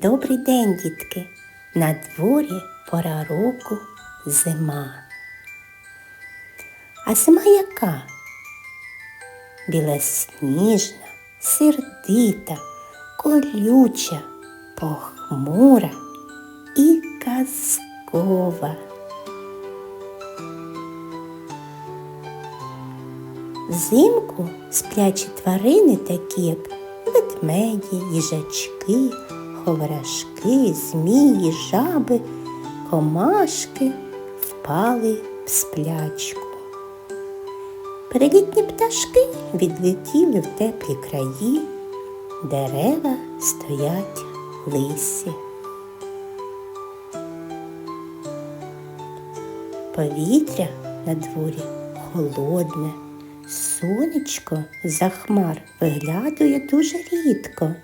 Добрий день, дітки! На дворі пора року зима. А зима яка? Білосніжна, сердита, колюча, похмура і казкова. Взимку сплячі тварини, такі як ведмеді, їжачки, ховрашки, змії, жаби, комашки впали в сплячку. Перелітні пташки відлетіли в теплі краї, дерева стоять лисі. Повітря на дворі холодне, сонечко за хмар виглядує дуже рідко,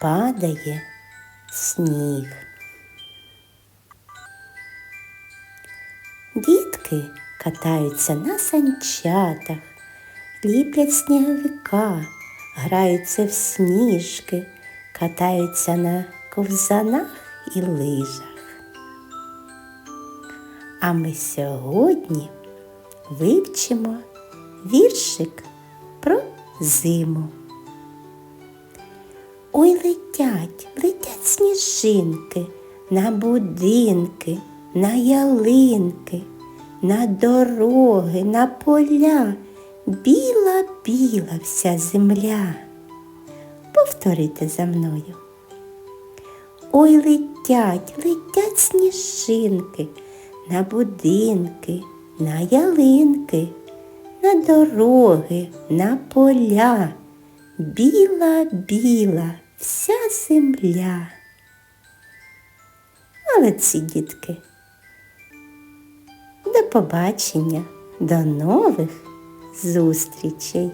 падає сніг. Дітки катаються на санчатах, ліплять сніговика, граються в сніжки, катаються на ковзанах і лижах. А ми сьогодні вивчимо віршик про зиму. Ой, летять, летять сніжинки на будинки, на ялинки, на дороги, на поля. Біла, біла вся земля. Повторите за мною. Ой, летять, летять сніжинки на будинки, на ялинки, на дороги, на поля. Біла, біла вся земля. Молодці, дітки. До побачення, до нових зустрічей.